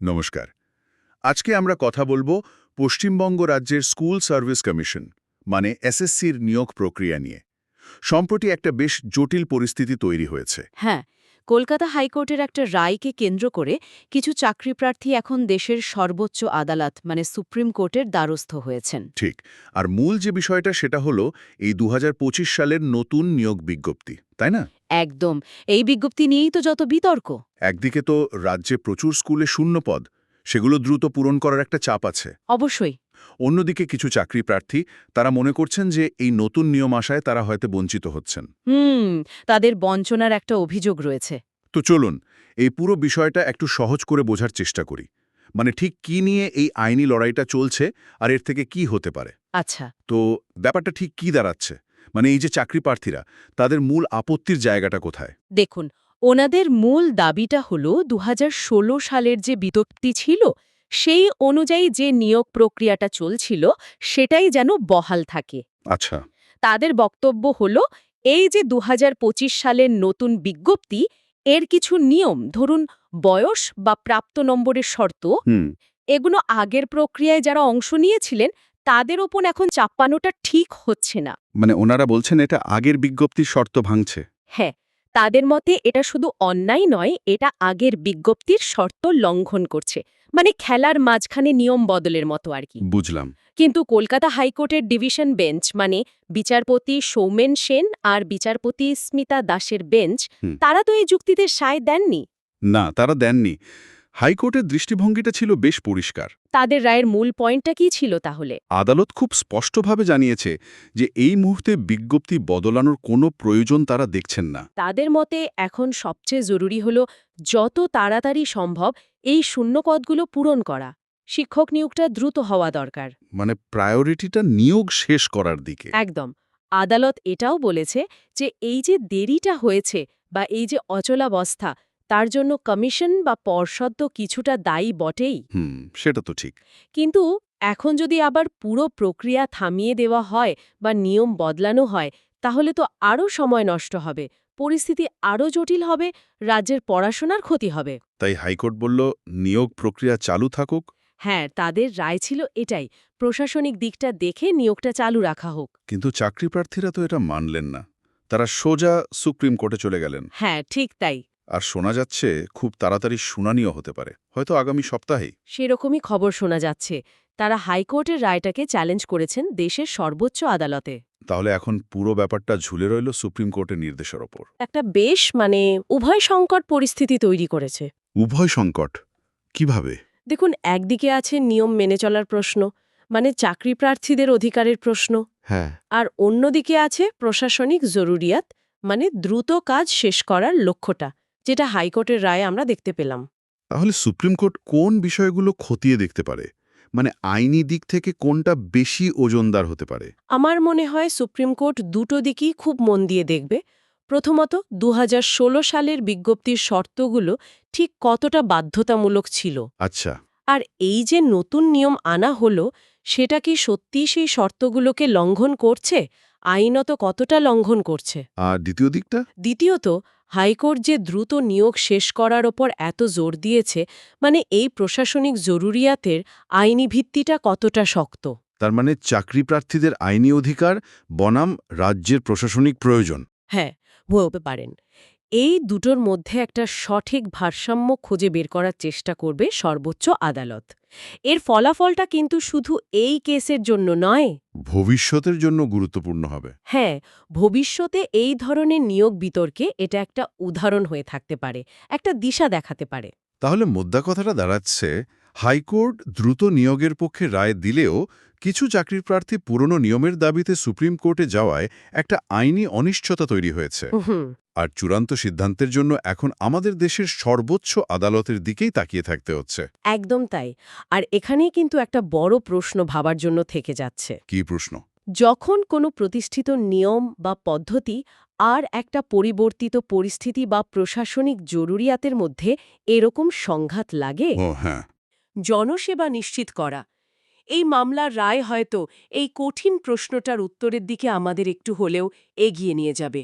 নমস্কার। আজকে আমরা কথা বলব পশ্চিমবঙ্গ রাজ্যের স্কুল সার্ভিস কমিশন মানে এসএসসির নিয়োগ প্রক্রিয়া নিয়ে। সম্প্রতি একটা বেশ জটিল পরিস্থিতি তৈরি হয়েছে। হ্যাঁ কলকাতা হাইকোর্টের একটা রায়কে কেন্দ্র করে কিছু চাকরিপ্রার্থী এখন দেশের সর্বোচ্চ আদালত মানে সুপ্রিম কোর্টের দ্বারস্থ হয়েছেন। ঠিক আর মূল যে বিষয়টা সেটা হলো এই দু হাজার পঁচিশ সালের নতুন নিয়োগ বিজ্ঞপ্তি তাই না? একদম। এই বিজ্ঞপ্তি নিয়েই তো যত বিতর্ক। একদিকে তো রাজ্যে প্রচুর স্কুলে শূন্য পদ সেগুলো দ্রুত পূরণ করার একটা চাপ আছে। অবশ্যই। অন্যদিকে কিছু চাকরি প্রার্থী তারা মনে করছেন যে এই নতুন নিয়ম আসায় তারা হয়তো বঞ্চিত হচ্ছেন। হুম তাদের বঞ্চনার একটা অভিযোগ রয়েছে। তো চলুন এই পুরো বিষয়টা একটু সহজ করে বোঝার চেষ্টা করি। মানে ঠিক কি নিয়ে এই আইনি লড়াইটা চলছে আর এর থেকে কি হতে পারে? আচ্ছা। তো ব্যাপারটা ঠিক কি দাঁড়াচ্ছে? মানে এই যে চাকরি প্রার্থীরা তাদের মূল আপত্তির জায়গাটা কোথায়? দেখুন ওনাদের মূল দাবিটা হল দুহাজার ষোলো সালের যে বিতক্তি ছিল সেই অনুযায়ী যে নিয়োগ প্রক্রিয়াটা চলছিল সেটাই যেন বহাল থাকে। আচ্ছা। তাদের বক্তব্য হল এই যে দু হাজার পঁচিশ সালের নতুন বিজ্ঞপ্তি এর কিছু নিয়ম ধরুন বয়স বা প্রাপ্ত নম্বরের শর্ত এগুলো আগের প্রক্রিয়ায় যারা অংশ নিয়েছিলেন তাদের ওপর এখন চাপ্পানোটা ঠিক হচ্ছে না। মানে ওনারা বলছেন এটা আগের বিজ্ঞপ্তির শর্ত ভাঙছে। হ্যাঁ তাদের মতে এটা শুধু অন্যায় নয় এটা আগের বিজ্ঞপ্তির শর্ত লঙ্ঘন করছে। মানে খেলার মাঝখানে নিয়ম বদলের মতো আর কি। বুঝলাম। কিন্তু কলকাতা হাইকোর্টের ডিভিশন বেঞ্চ মানে বিচারপতি সৌমেন সেন আর বিচারপতি স্মিতা দাসের বেঞ্চ তারা তো এই যুক্তিতে সায় দেননি। না তারা দেননি। হাইকোর্টের দৃষ্টিভঙ্গিটা ছিল বেশ পরিষ্কার। তাদের রায়ের মূল পয়েন্টটা কি ছিল তাহলে? আদালত খুব স্পষ্টভাবে জানিয়েছে যে এই মুহূর্তে বিজ্ঞপ্তি বদলানোর কোনো প্রয়োজন তারা দেখছেন না। তাদের মতে এখন সবচেয়ে জরুরি হল যত তাড়াতাড়ি সম্ভব এই শূন্যপদগুলো পূরণ করা। শিক্ষক নিয়োগটা দ্রুত হওয়া দরকার। মানে প্রায়োরিটিটা নিয়োগ শেষ করার দিকে। একদম। আদালত এটাও বলেছে যে এই যে দেরিটা হয়েছে বা এই যে অচলাবস্থা তার জন্য কমিশন বা পর্ষদ তো কিছুটা দায়ী বটেই। হুম সেটা তো ঠিক। কিন্তু এখন যদি আবার পুরো প্রক্রিয়া থামিয়ে দেওয়া হয় বা নিয়ম বদলানো হয় তাহলে তো আরও সময় নষ্ট হবে পরিস্থিতি আরও জটিল হবে রাজ্যের পড়াশোনার ক্ষতি হবে। তাই হাইকোর্ট বলল নিয়োগ প্রক্রিয়া চালু থাকুক। হ্যাঁ তাদের রায় ছিল এটাই প্রশাসনিক দিকটা দেখে নিয়োগটা চালু রাখা হোক। কিন্তু চাকরি প্রার্থীরা তো এটা মানলেন না তারা সোজা সুপ্রিম কোর্টে চলে গেলেন। হ্যাঁ ঠিক তাই। আর শোনা যাচ্ছে খুব তাড়াতাড়ি শুনানিও হতে পারে। হয়তো আগামী সপ্তাহেই। সেরকমই খবর শোনা যাচ্ছে। তারা হাইকোর্টের রায়টাকে চ্যালেঞ্জ করেছেন দেশের সর্বোচ্চ আদালতে। তাহলে এখন পুরো ব্যাপারটা ঝুলে রইল সুপ্রিম কোর্টের নির্দেশের ওপর। একটা বেশ মানে উভয় সংকট পরিস্থিতি তৈরি করেছে। উভয় সংকট? কীভাবে? দেখুন একদিকে আছে নিয়ম মেনে চলার প্রশ্ন মানে চাকরি প্রার্থীদের অধিকারের প্রশ্ন। হ্যাঁ। আর অন্যদিকে আছে প্রশাসনিক জরুরিয়াত মানে দ্রুত কাজ শেষ করার লক্ষ্যটা। যেটা হাইকোর্টের রায়ে আমরা দেখতে পেলাম। তাহলে সুপ্রিম কোর্ট কোন বিষয়গুলো খতিয়ে দেখতে পারে? মানে আইনি দিক থেকে কোনটা বেশি ওজনদার হতে পারে? আমার মনে হয় সুপ্রিম কোর্ট দুটো দিকই খুব মন দিয়ে দেখবে। প্রথমত দু হাজার ষোলো সালের বিজ্ঞপ্তির শর্তগুলো ঠিক কতটা বাধ্যতামূলক ছিল। আচ্ছা। আর এই যে নতুন নিয়ম আনা হলো সেটা কি সত্যি সেই শর্তগুলোকে লঙ্ঘন করছে? আইনত কতটা লঙ্ঘন করছে? আর দ্বিতীয় দিকটা? দ্বিতীয়ত হাইকোর্ট যে দ্রুত নিয়োগ শেষ করার ওপর এত জোর দিয়েছে মানে এই প্রশাসনিক জরুরিয়াতের আইনি ভিত্তিটা কতটা শক্ত? তার মানে চাকরি প্রার্থীদের আইনি অধিকার বনাম রাজ্যের প্রশাসনিক প্রয়োজন। হ্যাঁ হতে পারেন এই দুটোর মধ্যে একটা সঠিক ভারসাম্য খুঁজে বের করার চেষ্টা করবে সর্বোচ্চ আদালত। এর ফলাফলটা কিন্তু শুধু এই কেসের জন্য নয়। ভবিষ্যতের জন্য গুরুত্বপূর্ণ হবে। হ্যাঁ ভবিষ্যতে এই ধরনের নিয়োগ বিতর্কে এটা একটা উদাহরণ হয়ে থাকতে পারে একটা দিশা দেখাতে পারে। তাহলে মোদ্দা কথাটা দাঁড়াচ্ছে হাইকোর্ট দ্রুত নিয়োগের পক্ষে রায় দিলেও কিছু চাকরির প্রার্থী পুরনো নিয়মের দাবিতে সুপ্রিম কোর্টে যাওয়ায় একটা আইনি অনিশ্চয়তা তৈরি হয়েছে। আর চূড়ান্ত সিদ্ধান্তের জন্য এখন আমাদের দেশের সর্বোচ্চ আদালতের দিকেই তাকিয়ে থাকতে হচ্ছে। একদম তাই। আর এখানেই কিন্তু একটা বড় প্রশ্ন ভাবার জন্য থেকে যাচ্ছে। কি প্রশ্ন? যখন কোনো প্রতিষ্ঠিত নিয়ম বা পদ্ধতি আর একটা পরিবর্তিত পরিস্থিতি বা প্রশাসনিক জরুরিয়াতের মধ্যে এরকম সংঘাত লাগে হ্যাঁ। জনসেবা নিশ্চিত করা। এই মামলার রায় হয়তো এই কঠিন প্রশ্নটার উত্তরের দিকে আমাদের একটু হলেও এগিয়ে নিয়ে যাবে।